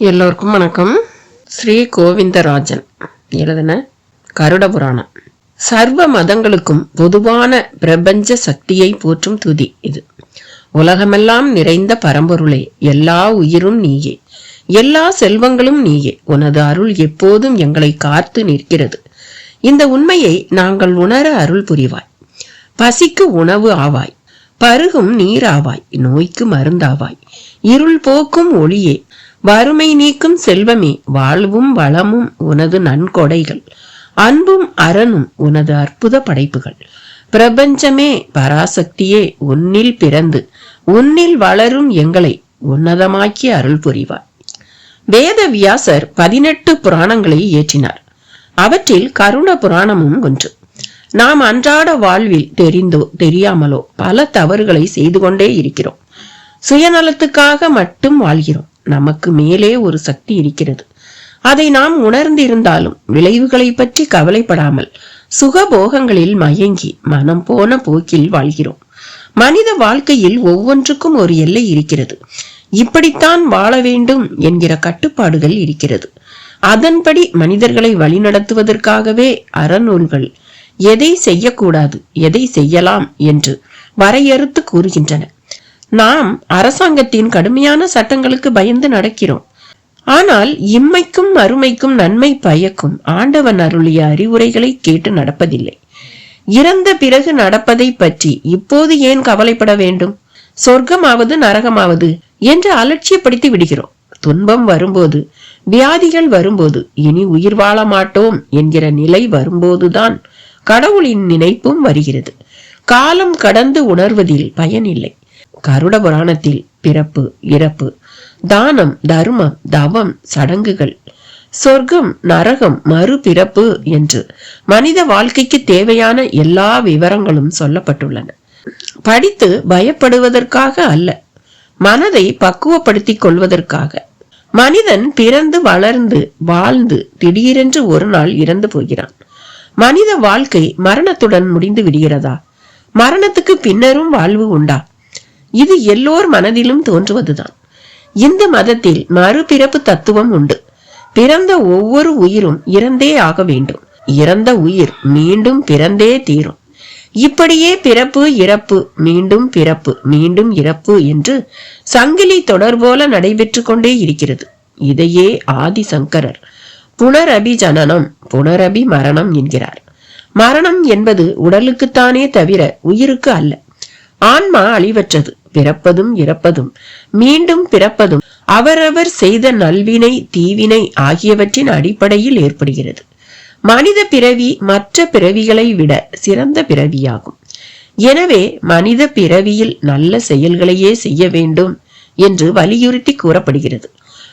எல்லோருக்கும் வணக்கம். ஸ்ரீ கோவிந்தராஜன் எழுதின கருட புராணம். சர்வ மதங்களுக்கும் பொதுவான பிரபஞ்ச சக்தியை போற்றும் துதி இது. உலகமெல்லாம் நிறைந்த பரம்பொருளே எல்லா உயிரும் நீயே. எல்லா செல்வங்களும் நீயே. உனது அருள் எப்போதும் எங்களை காத்து நிற்கிறது. இந்த உண்மையை நாங்கள் உணர அருள் புரிவாய். பசிக்கு உணவு ஆவாய். பருகும் நீராவாய் நோய்க்கு மருந்தாவாய். இருள் போக்கும் ஒளியே. வறுமை நீக்கும் செல்வமே வாழ்வும் வளமும் உனது நன்கொடைகள். அன்பும் அரணும் உனது அற்புத படைப்புகள். பிரபஞ்சமே பராசக்தியே உன்னில் பிறந்து உன்னில் வளரும் எங்களை உன்னதமாக்கி அருள் புரிவார் வேத வியாசர் பதினெட்டு புராணங்களை இயற்றினார். அவற்றில் கருண புராணமும் ஒன்று. நாம் அன்றாட வாழ்வில் தெரிந்தோ தெரியாமலோ பல தவறுகளை செய்து கொண்டே இருக்கிறோம். சுயநலத்துக்காக மட்டும் வாழ்கிறோம். நமக்கு மேலே ஒரு சக்தி இருக்கிறது. அதை நாம் உணர்ந்திருந்தாலும் விளைவுகளை பற்றி கவலைப்படாமல் சுகபோகங்களில் மயங்கி மனம் போன போக்கில் வாழ்கிறோம். மனித வாழ்க்கையில் ஒவ்வொன்றுக்கும் ஒரு எல்லை இருக்கிறது. இப்படித்தான் வாழ வேண்டும் என்கிற கட்டுப்பாடுகள் இருக்கிறது. அதன்படி மனிதர்களை வழிநடத்துவதற்காகவே அறநூல்கள் எதை செய்யக்கூடாது எதை செய்யலாம் என்று வரையறுத்து கூறுகின்றன. நாம் அரசாங்கத்தின் கடுமையான சட்டங்களுக்கு பயந்து நடக்கிறோம். ஆனால் இம்மைக்கும் அருமைக்கும் நன்மை பயக்கும் ஆண்டவன் அருளிய அறிவுரைகளை கேட்டு நடப்பதில்லை. இறந்த பிறகு நடப்பதை பற்றி இப்போது ஏன் கவலைப்பட வேண்டும்? சொர்க்கமாவது நரகமாவது என்று அலட்சியப்படுத்தி விடுகிறோம். துன்பம் வரும்போது வியாதிகள் வரும்போது இனி உயிர் வாழ மாட்டோம் என்கிற நிலை வரும்போதுதான் கடவுளின் நினைப்பும் வருகிறது. காலம் கடந்து உணர்வதில் பயனில்லை. கருட புராணத்தில் பிறப்பு இறப்பு தானம் தர்மம் தவம் சடங்குகள் சொர்க்கம் நரகம் மறுபிறப்பு என்று மனித வாழ்க்கைக்கு தேவையான எல்லா விவரங்களும் சொல்லப்பட்டுள்ளன. படித்து பயப்படுவதற்காக அல்ல மனதை பக்குவப்படுத்திக் கொள்வதற்காக. மனிதன் பிறந்து வளர்ந்து வாழ்ந்து திடீரென்று ஒரு நாள் இறந்து போகிறான். மனித வாழ்க்கை மரணத்துடன் முடிந்து விடுகிறதா? மரணத்துக்கு பின்னரும் வாழ்வு உண்டா? இது எல்லோர் மனதிலும் தோன்றுவதுதான். இந்து மதத்தில் மறுபிறப்பு தத்துவம் உண்டு. பிறந்த ஒவ்வொரு உயிரும் இறந்தே ஆக வேண்டும். இறந்த உயிர் மீண்டும் பிறந்தே தீரும். இப்படியே பிறப்பு இறப்பு மீண்டும் பிறப்பு மீண்டும் இறப்பு என்று சங்கிலி தொடர் போல நடைபெற்று கொண்டே இருக்கிறது. இதையே ஆதி சங்கரர் புனரபி ஜனனம் புனரபி மரணம் என்கிறார். மரணம் என்பது உடலுக்குத்தானே தவிர உயிருக்கு அல்ல. ஆன்மா அழிவற்றது. பிறப்பதும் இறப்பதும் மீண்டும் பிறப்பதும் அவரவர் செய்த நல்வினை தீவினை ஆகியவற்றின் அடிப்படையில் ஏற்படுகிறது. மனித பிறவி மற்ற பிறவிகளை விட சிறந்த பிறவியாகும். எனவே மனித பிறவியில் நல்ல செயல்களையே செய்ய வேண்டும் என்று வலியுறுத்தி கூறப்படுகிறது.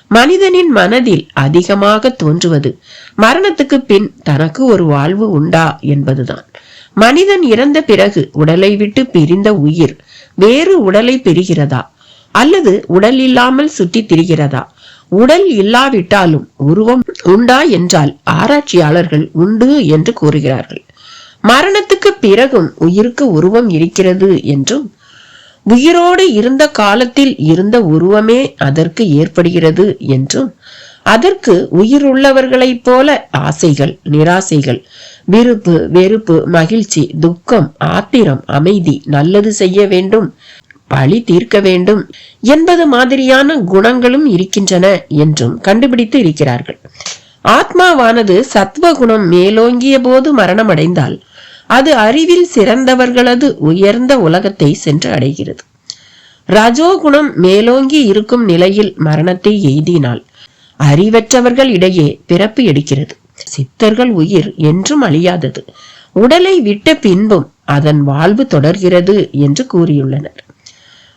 மனிதனின் மனதில் அதிகமாக தோன்றுவது மரணத்துக்கு பின் தனக்கு ஒரு வாழ்வு உண்டா என்பதுதான். மனிதன் இறந்த பிறகு உடலை விட்டு பிரிந்த உயிர் வேறு உடலை பெறுகிறதா? அல்லது உடல் இல்லாமல் சுற்றி திரிகிறதா? உடல் இல்லாவிட்டாலும் உருவம் உண்டா என்றால் ஆராய்ச்சியாளர்கள் உண்டு என்று கூறுகிறார்கள். மரணத்துக்கு பிறகும் உயிருக்கு உருவம் இருக்கிறது என்றும் உயிரோடு இருந்த காலத்தில் இருந்த உருவமே அதற்கு ஏற்படுகிறது என்றும் அதற்கு உயிருள்ளவர்களைப் போல ஆசைகள் நிராசைகள் விருப்பு வெறுப்பு மகிழ்ச்சி துக்கம் ஆத்திரம் அமைதி நல்லது செய்ய வேண்டும் பழி தீர்க்க வேண்டும் என்பது மாதிரியான குணங்களும் இருக்கின்றன என்றும் கண்டுபிடித்து இருக்கிறார்கள். ஆத்மாவானது சத்வ குணம் மேலோங்கிய போது மரணமடைந்தால் அது அறிவில் சிறந்தவர்களது உயர்ந்த உலகத்தை சென்று அடைகிறது. ரஜோகுணம் மேலோங்கி இருக்கும் நிலையில் மரணத்தை எய்தினால் அறிவற்றவர்கள் இடையே பிறப்பு எடுக்கிறது. சித்தர்கள் உயிர் என்றும் அழியாதது. உடலை விட்ட பின்பும் அதன் வாழ்வு தொடர்கிறது என்று கூறியுள்ளனர்.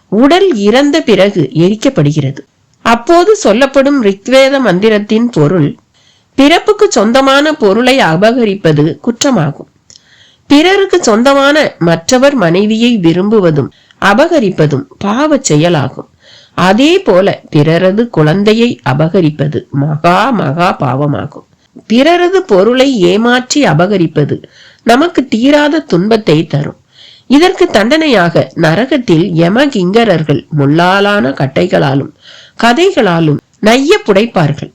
உடல் இறந்த பிறகு எரிக்கப்படுகிறது. அப்போது சொல்லப்படும் ரிக்வேத மந்திரத்தின் பொருள் பிறப்புக்கு சொந்தமான பொருளை அபகரிப்பது குற்றமாகும். பிறருக்கு சொந்தமான மற்றவர் மனைவியை விரும்புவதும் அபகரிப்பதும் பாவச் செயலாகும். அதே போல பிறரது குழந்தையை அபகரிப்பது மகா மகா பாவமாகும். பிறரது பொருளை ஏமாற்றி அபகரிப்பது நமக்கு தீராத துன்பத்தை தரும். இதற்கு தண்டனையாக நரகத்தில் யமகிங்கரர்கள் முள்ளாலான கட்டைகளாலும் கதைகளாலும் நைய புடைப்பார்கள்.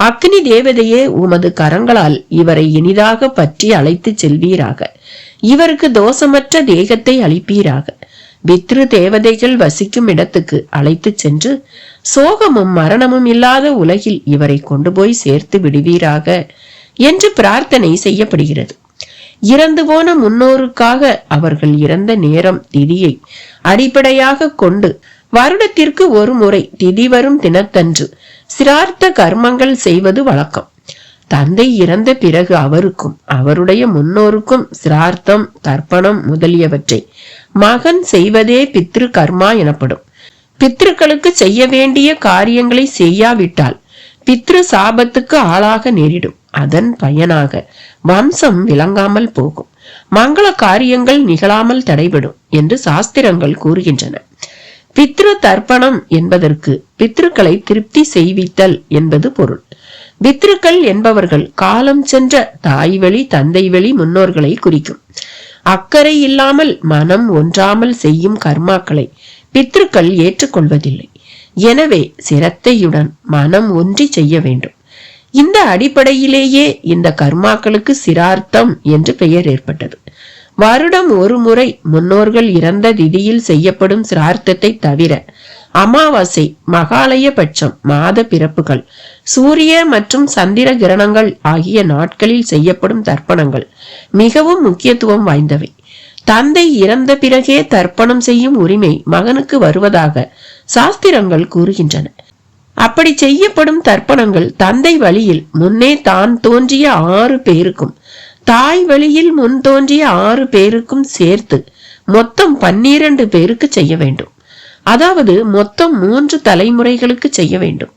அக்னி தேவதையே உமது கரங்களால் இவரை இனிதாக பற்றி அழைத்து செல்வீராக. இவருக்கு தோஷமற்ற தேகத்தை அளிப்பீராக. பித்ரு தேவதைகள் வசிக்கும் இடத்துக்கு அழைத்து சென்று சோகமும் மரணமும் இல்லாத உலகில் இவரை கொண்டு போய் சேர்த்து விடுவீராக என்று பிரார்த்தனை செய்யப்படுகிறது. இறந்து போன முன்னோருக்காக அவர்கள் இறந்த நேரம் திதியை அடிப்படையாக கொண்டு வருடத்திற்கு ஒரு முறை திதி வரும் தினத்தன்று சிரார்த்த கர்மங்கள் செய்வது வழக்கம். தந்தை இறந்த பிறகு அவருக்கும் அவருடைய முன்னோருக்கும் சிரார்த்தம் தர்ப்பணம் முதலியவற்றை மகன் செய்வதே பித்ரு கர்மா எனப்படும். பித்ருக்களுக்கு செய்ய வேண்டிய காரியங்களை செய்யாவிட்டால் பித்ரு சாபத்துக்கு ஆளாக நேரிடும். அதன் பயனாக வம்சம் விளங்காமல் போகும். மங்கள காரியங்கள் நிகழாமல் தடைபடும் என்று சாஸ்திரங்கள் கூறுகின்றன. பித்ரு தர்ப்பணம் என்பதற்கு பித்ருக்களை திருப்தி செய்வித்தல் என்பது பொருள். பித்ருக்கள் என்பவர்கள் காலம் சென்ற தாய் வழி தந்தை வழி முன்னோர்களை குறிக்கும். அக்கறை இல்லாமல் மனம் ஒன்றாமல் செய்யும் கர்மாக்களை பித்ருக்கள் ஏற்றுக்கொள்வதில்லை. எனவே சிரத்தையுடன் மனம் ஒன்றி செய்ய வேண்டும். இந்த அடிப்படையிலேயே இந்த கர்மாக்களுக்கு சிரார்த்தம் என்று பெயர் ஏற்பட்டது. வருடம் ஒரு முறை முன்னோர்கள் இறந்த திதியில் செய்யப்படும் சிரார்த்தத்தை தவிர அமாவாசை மகாலய பட்சம் மாத பிறப்புகள் சூரிய மற்றும் சந்திர கிரணங்கள் ஆகிய நாட்களில் செய்யப்படும் தர்ப்பணங்கள் மிகவும் முக்கியத்துவம் வாய்ந்தவை. தந்தை இறந்த பிறகே தர்ப்பணம் செய்யும் உரிமை மகனுக்கு வருவதாக சாஸ்திரங்கள் கூறுகின்றன. அப்படி செய்யப்படும் தர்ப்பணங்கள் தந்தை வழியில் முன்னே தான் தோன்றிய ஆறு பேருக்கும் தாய் வழியில் முன் தோன்றிய ஆறு பேருக்கும் சேர்த்து மொத்தம் பன்னிரண்டு பேருக்கு செய்ய வேண்டும். அதாவது மொத்தம் மூன்று தலைமுறைகளுக்கு செய்ய வேண்டும்.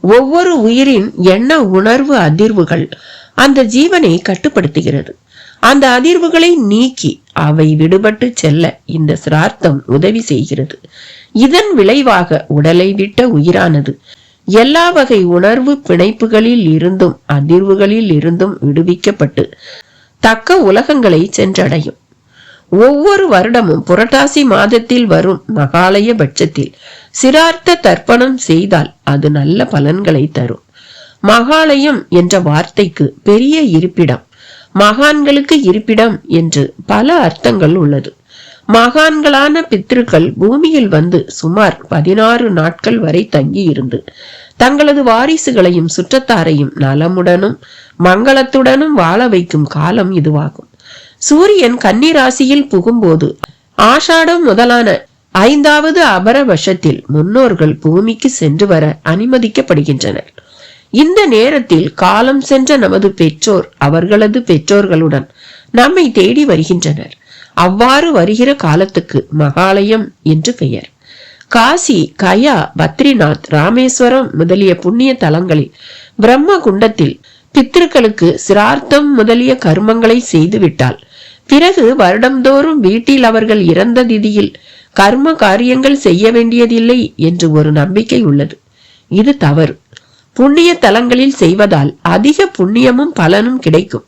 ஒவ்வொரு உயிரின் எண்ண உணர்வு அதிர்வுகள் அந்த ஜீவனை கட்டுப்படுத்துகிறது. அந்த அதிர்வுகளை நீக்கி அவை விடுபட்டு செல்ல இந்த சிரார்த்தம் உதவி செய்கிறது. இதன் விளைவாக உடலை விட்ட உயிரானது எல்லா வகை உணர்வு பிணைப்புகளில் இருந்தும் அதிர்வுகளில் இருந்தும் விடுவிக்கப்பட்டு தக்க உலகங்களை சென்றடையும். ஒவ்வொரு வருடமும் புரட்டாசி மாதத்தில் வரும் மகாலய பட்சத்தில் சிரார்த்த தர்ப்பணம் செய்தால் அது நல்ல பலன்களை தரும். மகாலயம் என்ற வார்த்தைக்கு பெரிய இருப்பிடம் மகான்களுக்கு இருப்பிடம் என்று பல அர்த்தங்கள் உள்ளது. மகான்களான பித்ருக்கள் பூமியில் வந்து சுமார் பதினாறு நாட்கள் வரை தங்கி இருந்து தங்களது வாரிசுகளையும் சுற்றத்தாரையும் நலமுடனும் மங்களத்துடனும் வாழ வைக்கும் காலம் இதுவாகும். சூரியன் கன்னிராசியில் புகும்போது ஆஷாடம் முதலான ஐந்தாவது அபர வருஷத்தில் முன்னோர்கள் பூமிக்கு சென்று வர அனுமதிக்கப்படுகின்றனர். இந்த நேரத்தில் காலம் சென்ற நமது பெற்றோர் அவர்களது பெற்றோர்களுடன் நம்மை தேடி வருகின்றனர். அவ்வாறு வருகிற காலத்துக்கு மகாலயம் என்று பெயர். காசி கயா பத்ரிநாத் ராமேஸ்வரம் முதலிய புண்ணிய தலங்களில் பிரம்ம குண்டத்தில் பித்திருக்களுக்கு சிரார்த்தம் முதலிய கர்மங்களை செய்துவிட்டால் பிறகு வருடந்தோறும் வீட்டில் அவர்கள் இறந்த திதியில் கர்ம காரியங்கள் செய்ய வேண்டியதில்லை என்று ஒரு நம்பிக்கை உள்ளது. இது தவறு. புண்ணிய தலங்களில் செய்வதால் அதிக புண்ணியமும் பலனும் கிடைக்கும்.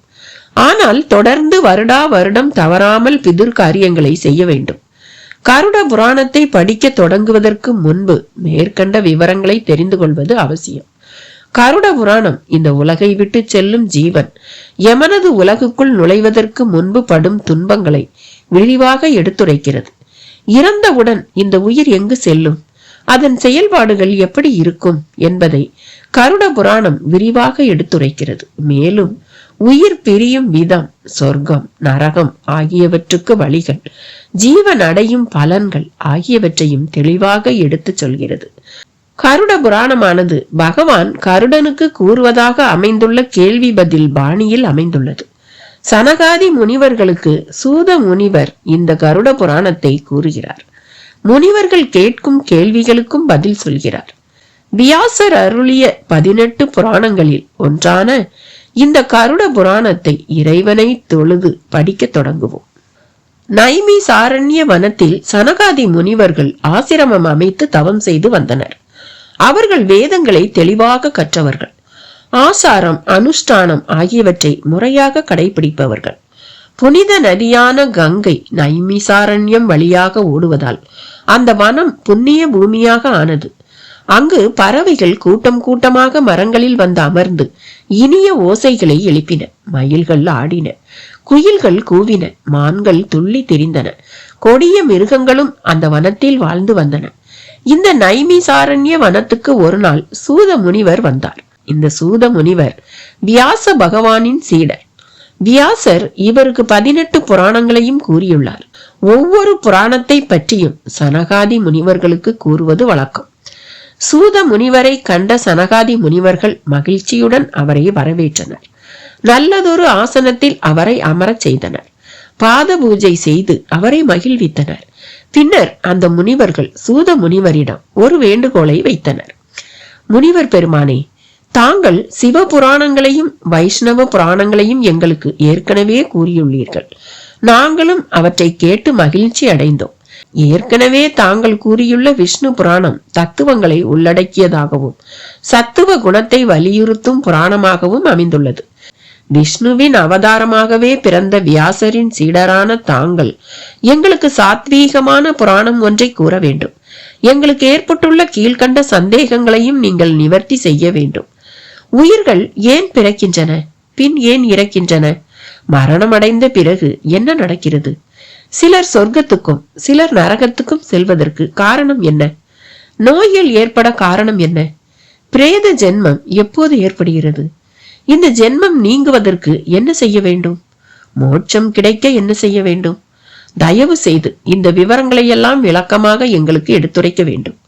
ஆனால் தொடர்ந்து வருடா வருடம் தவறாமல் பிதுர் காரியங்களை செய்ய வேண்டும். கருட புராணத்தை படிக்க தொடங்குவதற்கு முன்பு மேற்கண்ட விவரங்களை தெரிந்து கொள்வது அவசியம். கருட புராணம் இந்த உலகை விட்டு செல்லும் ஜீவன். எமனது உலகுக்குள் நுழைவதற்கு முன்பு படும் துன்பங்களை விரிவாக எடுத்துரைக்கிறது. இறந்தவுடன் இந்த உயிர் எங்கு செல்லும்? அதன் செயல்பாடுகள் எப்படி இருக்கும் என்பதை கருட புராணம் விரிவாக எடுத்துரைக்கிறது. மேலும் உயிர் பிரியும் விதம் சொர்க்கம் நரகம் ஆகியவற்றுக்கு வழிகள் ஜீவன் அடையும் பலன்கள் ஆகியவற்றையும் தெளிவாக எடுத்துச் சொல்கிறது. கருட புராணமானது பகவான் கருடனுக்கு கூறுவதாக அமைந்துள்ள கேள்வி பதில் பாணியில் அமைந்துள்ளது. சனகாதி முனிவர்களுக்கு சூத முனிவர் இந்த கருட புராணத்தை கூறுகிறார். முனிவர்கள் கேட்கும் கேள்விகளுக்கும் பதில் சொல்கிறார். வியாசர் அருளிய பதினெட்டு புராணங்களில் ஒன்றான இந்த கருட புராணத்தை இறைவனை தொழுது படிக்க தொடங்குவோம். நைமி சாரண்ய வனத்தில் சனகாதி முனிவர்கள் ஆசிரமம் அமைத்து தவம் செய்து வந்தனர். அவர்கள் வேதங்களை தெளிவாக கற்றவர்கள். ஆசாரம் அனுஷ்டானம் ஆகியவற்றை முறையாக கடைபிடிப்பவர்கள். புனித நதியான கங்கை நைமிசாரண்யம் வழியாக ஓடுவதால் அந்த வனம் புண்ணிய பூமியாக ஆனது. அங்கு பறவைகள் கூட்டம் கூட்டமாக மரங்களில் வந்து அமர்ந்து இனிய ஓசைகளை எழுப்பின மயில்கள் ஆடின குயில்கள் கூவின மான்கள் துள்ளி திரிந்தன கொடிய மிருகங்களும் அந்த வனத்தில் வாழ்ந்து வந்தன. இந்த நைமிசாரண்ய வனத்துக்கு ஒரு நாள் சூத முனிவர் வந்தார். இந்த சூத முனிவர் வியாச பகவானின் சீடர். வியாசர் இவருக்கு பதினெட்டு புராணங்களையும் கூறியுள்ளார். ஒவ்வொரு புராணத்தை பற்றியும் சனகாதி முனிவர்களுக்கு கூறுவது வழக்கம். சூத முனிவரை கண்ட சனகாதி முனிவர்கள் மகிழ்ச்சியுடன் அவரை வரவேற்றனர். நல்லதொரு ஆசனத்தில் அவரை அமரச் செய்தனர். பாத பூஜை செய்து அவரை மகிழ்வித்தனர். பின்னர் அந்த முனிவர்கள் சூத முனிவரிடம் ஒரு வேண்டுகோளை வைத்தனர். முனிவர் பெருமானே தாங்கள் சிவ புராணங்களையும் வைஷ்ணவ புராணங்களையும் எங்களுக்கு ஏற்கனவே கூறியுள்ளீர்கள். நாங்களும் அவற்றை கேட்டு மகிழ்ச்சி அடைந்தோம். ஏற்கனவே தாங்கள் கூறியுள்ள விஷ்ணு புராணம் தத்துவங்களை உள்ளடக்கியதாகவும் சத்துவ குணத்தை வலியுறுத்தும் புராணமாகவும் அமைந்துள்ளது. விஷ்ணுவின் அவதாரமாகவே பிறந்த வியாசரின் சீடரான தாங்கள் எங்களுக்கு சாத்வீகமான புராணம் ஒன்றை கூற வேண்டும். எங்களுக்கு ஏற்பட்டுள்ள கீழ்கண்ட சந்தேகங்களையும் நீங்கள் நிவர்த்தி செய்ய வேண்டும். உயிர்கள் ஏன் பிறக்கின்றன? பின் ஏன் இறக்கின்றன? மரணம் அடைந்த பிறகு என்ன நடக்கிறது? சிலர் சொர்க்கத்துக்கும் சிலர் நரகத்துக்கும் செல்வதற்கு காரணம் என்ன? நோய்கள் ஏற்பட காரணம் என்ன? பிரேத ஜென்மம் எப்போது ஏற்படுகிறது? இந்த ஜென்மம் நீங்குவதற்கு என்ன செய்ய வேண்டும்? மோட்சம் கிடைக்க என்ன செய்ய வேண்டும்? தயவு செய்து இந்த விவரங்களை எல்லாம் விளக்கமாக எங்களுக்கு எடுத்துரைக்க வேண்டும்.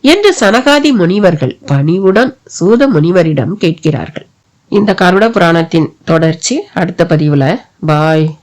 என்று சனகாதி முனிவர்கள் பணிவுடன் சூத முனிவரிடம் கேட்கிறார்கள். இந்த கருட புராணத்தின் தொடர்ச்சி அடுத்த பதிவுல. பாய்.